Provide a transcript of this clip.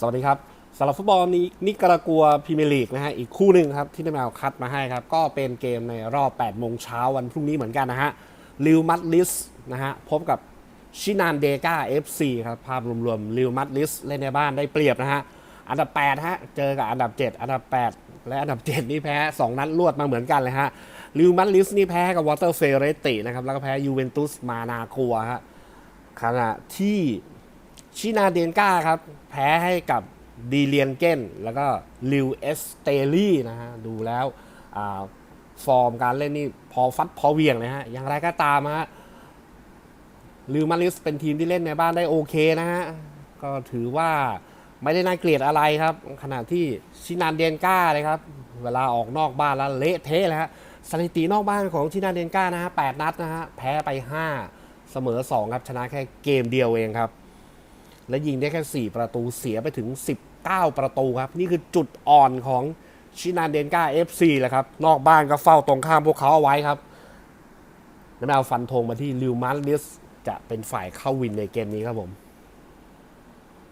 สวัสดีครับสำหรับฟุตบอลนี้นิการากัวพรีเมียร์ลีกนะฮะอีกคู่หนึ่งครับที่ได้มาคัดมาให้ครับ ก็เป็นเกมในรอบ8โมงเช้าวันพรุ่งนี้เหมือนกันนะฮะลิวมัดลิสนะฮะพบกับชินานเดกา FC ครับภาพรวมๆลิวมัดลิสเล่นในบ้านได้เปรียบนะฮะอันดับ8ฮะเจอกับอันดับ 7 อันดับ 8 และอันดับ 7 นี่แพ้ 2 นัดรวดมาเหมือนกันเลยฮะลิวมัดลิสนี่แพ้กับวอเตอร์เฟเรตินะครับแล้วก็แพ้ยูเวนตุสมานากัวฮะขณะที่ชินาเดนกาครับ พ้ให้กับดีเลียนเกนแล้วก็ลิวเอสเตอรี่นะฮะ ดูแล้วอฟอร์มการเล่นนี่พอฟัดพอเวียงเลยฮะ อย่างไรก็ตามฮะลิวมาริสเป็นทีมที่เล่นในบ้านได้โอเคนะฮะ ก็ถือว่าไม่ได้น่าเกลียดอะไรครับ ขณะที่ชินานเดนกาเลยครับ เวลาออกนอกบ้านแล้วเละเทะเลยฮะสถิตินอกบ้านของชินานเดนกานะฮะแปดนัดนะฮะ แพ้ไป 5 เสมอ 2 ครับ ชนะแค่เกมเดียวเองครับ และยิงได้แค่ 4 ประตูเสียไปถึง 19 ประตูครับ นี่คือจุดอ่อนของชินานเดนกา FC แหละครับ นอกบ้านก็เฝ้าตรงข้ามพวกเขาเอาไว้ครับแล้วเอาฟันธงมาที่ลิวมาร์ลิสจะเป็นฝ่ายเข้าวินในเกมนี้ครับผม